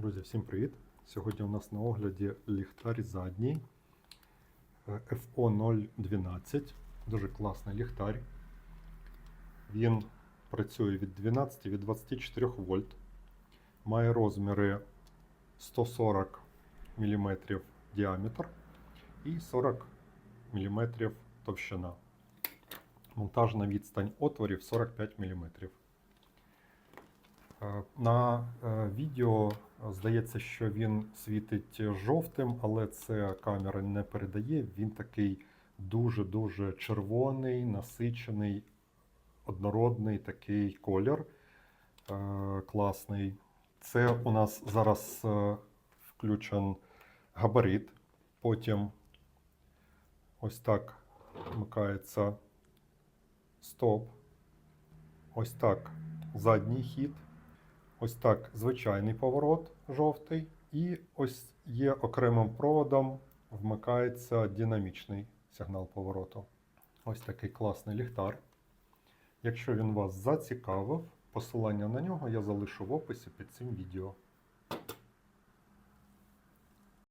Друзі, всім привіт! Сьогодні у нас на огляді ліхтар задній е, FO012. Дуже класний ліхтар. Він працює від 12 від 24 вольт. Має розміри 140 мм діаметр і 40 мм товщина. Монтажна відстань отворів 45 мм. Е, На е, відео е, здається, що він світить жовтим, але це камера не передає. Він такий дуже-дуже червоний, насичений, однородний такий колір. Класний. Це у нас зараз включен габарит. Потім ось так вмикається стоп. Ось так задній хід. Ось так звичайний поворот жовтий, і ось є окремим проводом вмикається динамічний сигнал повороту. Ось такий класний ліхтар. Якщо він вас зацікавив, посилання на нього я залишу в описі під цим відео.